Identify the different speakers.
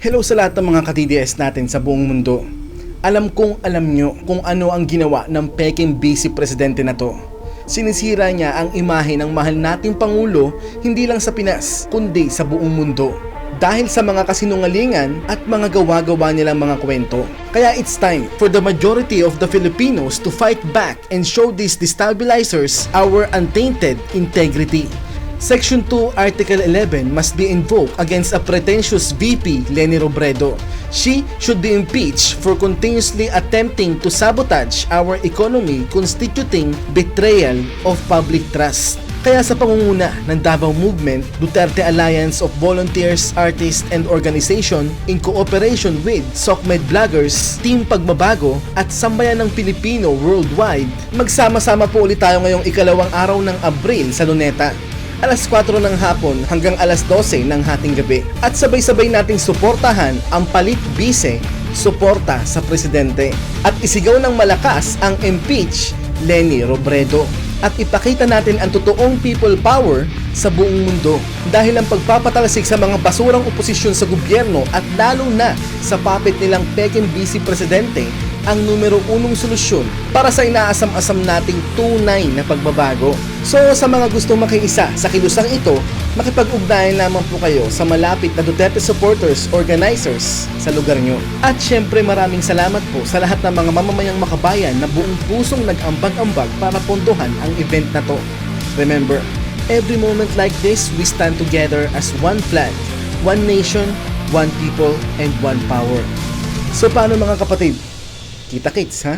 Speaker 1: Hello sa lahat ng mga ka-TDS natin sa buong mundo. Alam kong alam nyo kung ano ang ginawa ng peking vice presidente na to. Sinisira niya ang imahe ng mahal nating Pangulo hindi lang sa Pinas, kundi sa buong mundo. Dahil sa mga kasinungalingan at mga gawa-gawa nilang mga kwento. Kaya it's time for the majority of the Filipinos to fight back and show these destabilizers our untainted integrity. Section 2, Article 11 must be invoked against a pretentious VP, Leni Robredo. She should be impeached for continuously attempting to sabotage our economy constituting betrayal of public trust. Kaya sa pangunguna ng Davao Movement, Duterte Alliance of Volunteers, Artists and Organization in cooperation with SOCMED Vloggers, Team Pagbabago at Sambayan ng Pilipino Worldwide, magsama-sama po ulit tayo ngayong ikalawang araw ng Abril sa Luneta alas 4 ng hapon hanggang alas 12 ng hating gabi. At sabay-sabay nating suportahan ang palit bise, suporta sa presidente. At isigaw ng malakas ang impeach Leni Robredo. At ipakita natin ang totoong people power sa buong mundo dahil ang pagpapatalsik sa mga basurang oposisyon sa gobyerno at lalo na sa puppet nilang peking vice presidente ang numero unong solusyon para sa inaasam-asam nating tunay na pagbabago. So sa mga gustong makiisa sa kilusang ito, makipag-ugnayan lamang po kayo sa malapit na Duterte supporters organizers sa lugar nyo. At syempre maraming salamat po sa lahat ng mga mamamayang makabayan na buong pusong nag-ambag-ambag para pondohan ang event na to. Remember, every moment like this, we stand together as one flag, one nation, one people, and one power. So paano mga kapatid? Kita kits ha?